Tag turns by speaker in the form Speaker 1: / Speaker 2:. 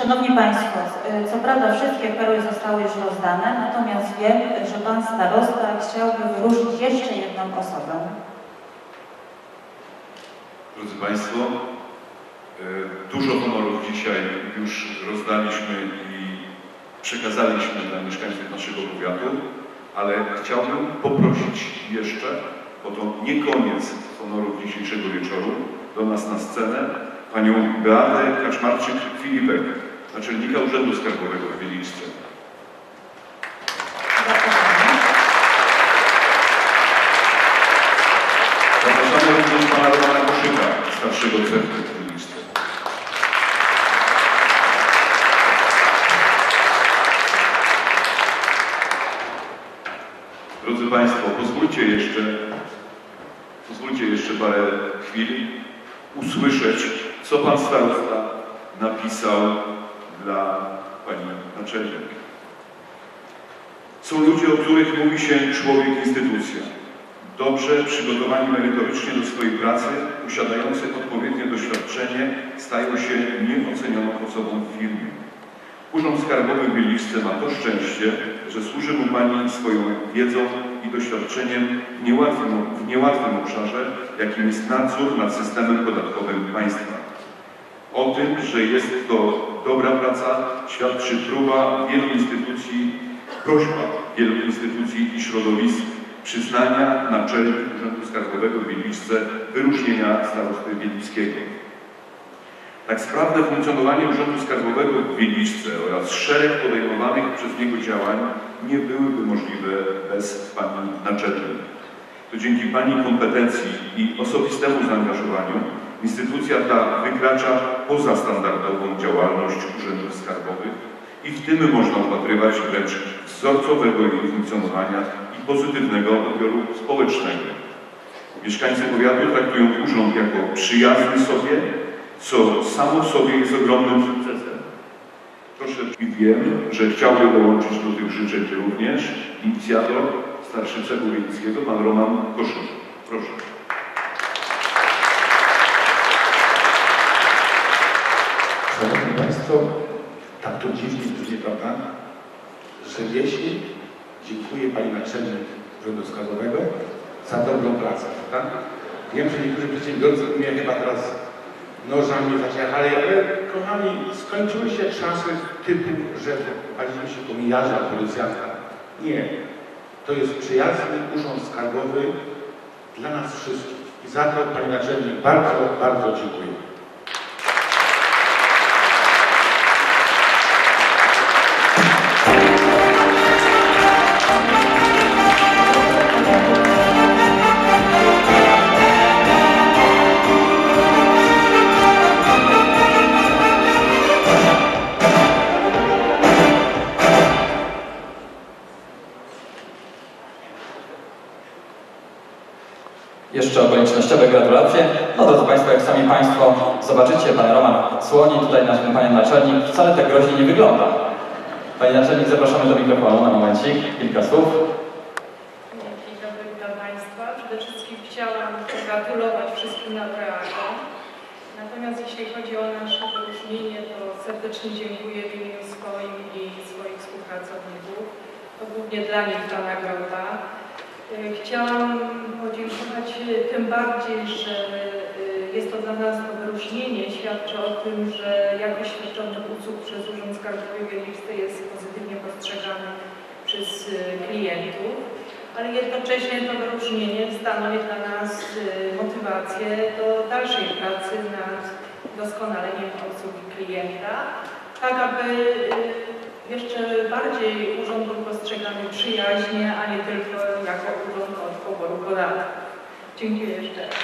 Speaker 1: Szanowni Państwo, y, co prawda wszystkie perły zostały już rozdane, natomiast wiem, że Pan Starosta chciałby wyróżnić jeszcze jedną osobę.
Speaker 2: Drodzy Państwo, e, dużo honorów dzisiaj już rozdaliśmy i przekazaliśmy dla mieszkańców naszego powiatu, ale chciałbym poprosić jeszcze, bo to nie koniec honorów dzisiejszego wieczoru, do nas na scenę panią Beatę Kaczmarczyk-Filipek, naczelnika Urzędu Skarbowego w Wieliczce.
Speaker 1: Zapraszamy.
Speaker 2: Również pana Romana Koszyka, starszego centrum w Wieliczce. Drodzy Państwo, pozwólcie jeszcze, pozwólcie jeszcze parę chwil usłyszeć, co Pan Starosta napisał dla Pani Naczelnik. Są ludzie, o których mówi się człowiek instytucja. Dobrze przygotowani merytorycznie do swojej pracy, posiadający odpowiednie doświadczenie, stają się nieocenioną osobą w firmie. Urząd Skarbowy w Wieliczce ma to szczęście, że służy mu Pani swoją wiedzą i doświadczeniem w niełatwym, w niełatwym obszarze, jakim jest nadzór nad systemem podatkowym państwa. O tym, że jest to dobra praca, świadczy próba wielu instytucji, prośba wielu instytucji i środowisk przyznania naczelnik Urzędu Skarbowego w Wieliczce wyróżnienia starosty wieliczskiego. Tak sprawne funkcjonowanie Urzędu Skarbowego w Wieliczce oraz szereg podejmowanych przez niego działań nie byłyby możliwe bez Pani naczelnej. To dzięki Pani kompetencji i osobistemu zaangażowaniu instytucja ta wykracza poza standardową działalność urzędów skarbowych i w tym można upatrywać wręcz wzorcowego jej funkcjonowania i pozytywnego odbioru społecznego. Mieszkańcy powiatu traktują urząd jako przyjazny sobie, co samo w sobie jest ogromnym sukcesem. Proszę i wiem, że chciałby dołączyć do tych życzeń również inicjator Starszycego Wiejskiego, pan Roman Koszyk. Proszę.
Speaker 3: Państwo, tak to dziwnie brzmi, prawda? Że jeśli dziękuję Pani Naczelnik Urzędu Skarbowego za dobrą pracę, prawda? Wiem, że niektórzy przedsiębiorcy mnie chyba teraz nożami zaciachali, ale kochani, skończyły się czasy typu, że paliśmy się komijarza, policjanta. Nie. To jest przyjazny urząd skarbowy dla nas wszystkich. I za to Pani Naczelnik bardzo, bardzo dziękuję.
Speaker 4: Jeszcze okolicznościowe gratulacje. No drodzy Państwo, jak sami Państwo zobaczycie, Pan Roman słoni tutaj naszym Panią Naczelnik. Wcale tak groźnie nie wygląda. Pani Naczelnik, zapraszamy do mikrofonu na momencik. Kilka słów.
Speaker 5: Dzień dobry, witam Państwa. Przede wszystkim chciałam pogratulować wszystkim laureatom. Natomiast jeśli chodzi o nasze wyróżnienie, to serdecznie dziękuję w imieniu swoim i swoich współpracowników. To głównie dla nich ta nagroda. Y, Chciałam podziękować y, tym bardziej, że y, jest to dla nas wyróżnienie. Świadczy o tym, że jakość świadczonych usług przez Urząd Skarbowy w Wieliczce jest pozytywnie postrzegana przez klientów ale jednocześnie to wyróżnienie stanowi dla nas motywację do dalszej pracy nad doskonaleniem obsługi klienta, tak aby jeszcze bardziej urząd był postrzegany przyjaźnie, a nie tylko jako urząd od poboru podatków. Dziękuję jeszcze raz.